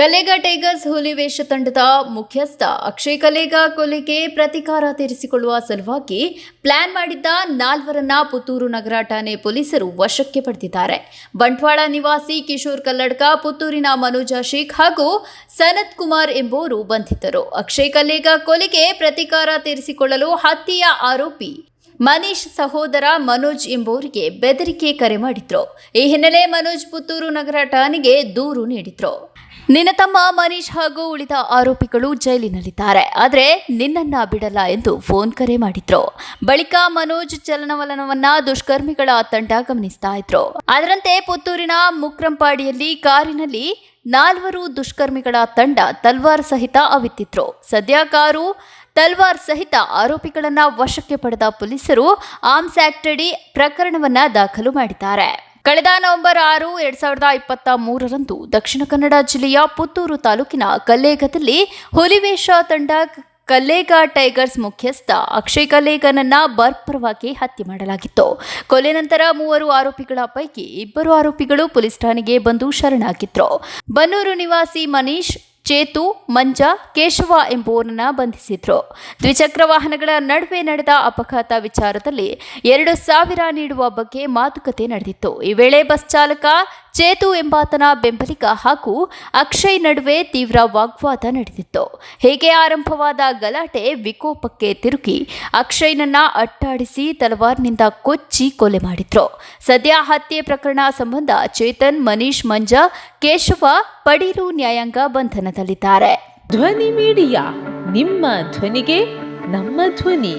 ಕಲೆಗ tigers ಹುಲಿ ವೇಷ ತಂಡದ ಮುಖ್ಯಸ್ಥ ಅಕ್ಷಯ್ ಕಲೆಗಾ ಕೊಲೆಗೆ ಪ್ರತೀಕಾರ ತೀರಿಸಿಕೊಳ್ಳುವ ಸಲುವಾಗಿ ಪ್ಲಾನ್ ಮಾಡಿದ್ದ ನಾಲ್ವರನ್ನ ಪುತ್ತೂರು ನಗರ ಠಾಣೆ ಪೊಲೀಸರು ವಶಕ್ಕೆ ಪಡೆದಿದ್ದಾರೆ. ಬಂಟ್ವಾಳ ನಿವಾಸಿ ಕಿಶೋರ್ ಕಲ್ಲಡ್ಕ, ಪುತ್ತೂರಿನ ಮನೋಜ ಶೇಖ್ ಹಾಗೂ ಸನತ್ ಕುಮಾರ್ ಎಂಬುವರು ಬಂಧಿತರು. ಅಕ್ಷಯ್ ಕಲೆಗಾ ಕೊಲೆಗೆ ಪ್ರತೀಕಾರ ತೀರಿಸಿಕೊಳ್ಳಲು ಹತ್ಯೆಯ ಆರೋಪಿ ಮನೀಶ್ ಸಹೋದರ ಮನೋಜ್ ಎಂಬುವರಿಗೆ ಬೆದರಿಕೆ ಕರೆ ಮಾಡಿದ್ರು. ಈ ಹಿನ್ನೆಲೆ ಮನೋಜ್ ಪುತ್ತೂರು ನಗರ ಠಾಣೆಗೆ ದೂರು ನೀಡಿದ್ರು. ನಿನ್ನ ತಮ್ಮ ಮನೀಶ್ ಹಾಗೂ ಉಳಿದ ಆರೋಪಿಗಳು ಜೈಲಿನಲ್ಲಿದ್ದಾರೆ. ಆದರೆ ನಿನ್ನನ್ನ ಬಿಡಲ್ಲ ಎಂದು ಫೋನ್ ಕರೆ ಮಾಡಿದ್ರು. ಬಳಿಕ ಮನೋಜ್ ಚಲನವಲನವನ್ನ ದುಷ್ಕರ್ಮಿಗಳ ತಂಡ ಗಮನಿಸ್ತಾ ಇದ್ರು. ಅದರಂತೆ ಪುತ್ತೂರಿನ ಮುಕ್ರಂಪಾಡಿಯಲ್ಲಿ ಕಾರಿನಲ್ಲಿ ನಾಲ್ವರು ದುಷ್ಕರ್ಮಿಗಳ ತಂಡ ತಲ್ವಾರ್ ಸಹಿತ ಅವಿತ್ತಿದ್ರು ಸದ್ಯ ಕಾರು ತಲ್ವಾರ್ ಸಹಿತ ಆರೋಪಿಗಳನ್ನ ವಶಕ್ಕೆ ಪಡೆದ ಪೊಲೀಸರು ಆರ್ಮ್ಸ್ ಆಕ್ಟ್ ಅಡಿ ಪ್ರಕರಣವನ್ನ ದಾಖಲು ಮಾಡಿದ್ದಾರೆ. ಕಳೆದ ನವೆಂಬರ್ ಆರು, ಎರಡ್ ಸಾವಿರದ ಇಪ್ಪತ್ತ ಮೂರರಂದು ದಕ್ಷಿಣ ಕನ್ನಡ ಜಿಲ್ಲೆಯ ಪುತ್ತೂರು ತಾಲೂಕಿನ ಕಲ್ಲೇಗದಲ್ಲಿ ಹುಲಿವೇಷ ತಂಡ ಕಲ್ಲೇಗ ಟೈಗರ್ಸ್ ಮುಖ್ಯಸ್ಥ ಅಕ್ಷಯ್ ಕಲ್ಲೇಗನನ್ನ ಬರ್ಪರವಾಗಿ ಹತ್ಯೆ ಮಾಡಲಾಗಿತ್ತು. ಕೊಲೆ ನಂತರ ಮೂವರು ಆರೋಪಿಗಳ ಪೈಕಿ ಇಬ್ಬರು ಆರೋಪಿಗಳು ಪೊಲೀಸ್ ಠಾಣೆಗೆ ಬಂದು ಶರಣಾಗಿದ್ರು. ಬನ್ನೂರು ನಿವಾಸಿ ಮನೀಶ್ ಚೇತು, ಮಂಜ, ಕೇಶವ ಎಂಬುವರನ್ನ ಬಂಧಿಸಿದ್ರು. ದ್ವಿಚಕ್ರ ವಾಹನಗಳ ನಡುವೆ ನಡೆದ ಅಪಘಾತ ವಿಚಾರದಲ್ಲಿ ಎರಡು ಸಾವಿರ ನೀಡುವ ಬಗ್ಗೆ ಮಾತುಕತೆ ನಡೆದಿತ್ತು. ಈ ವೇಳೆ ಬಸ್ ಚಾಲಕ ಚೇತು ಎಂಬಾತನ ಬೆಂಬಲಿಗ ಹಾಗೂ ಅಕ್ಷಯ್ ನಡುವೆ ತೀವ್ರ ವಾಗ್ವಾದ ನಡೆದಿತ್ತು. ಹೇಗೆ ಆರಂಭವಾದ ಗಲಾಟೆ ವಿಕೋಪಕ್ಕೆ ತಿರುಗಿ ಅಕ್ಷಯ್ನನ್ನ ಅಟ್ಟಾಡಿಸಿ ತಲವಾರ್ನಿಂದ ಕೊಚ್ಚಿ ಕೊಲೆ ಮಾಡಿದ್ರು. ಸದ್ಯ ಹತ್ಯೆ ಪ್ರಕರಣ ಸಂಬಂಧ ಚೇತನ್, ಮನೀಶ್, ಮಂಜ, ಕೇಶವ ಪಡೀಲು ನ್ಯಾಯಾಂಗ ಬಂಧನದಲ್ಲಿದ್ದಾರೆ. ಧ್ವನಿ ಮೀಡಿಯಾ, ನಿಮ್ಮ ಧ್ವನಿಗೆ ನಮ್ಮ ಧ್ವನಿ.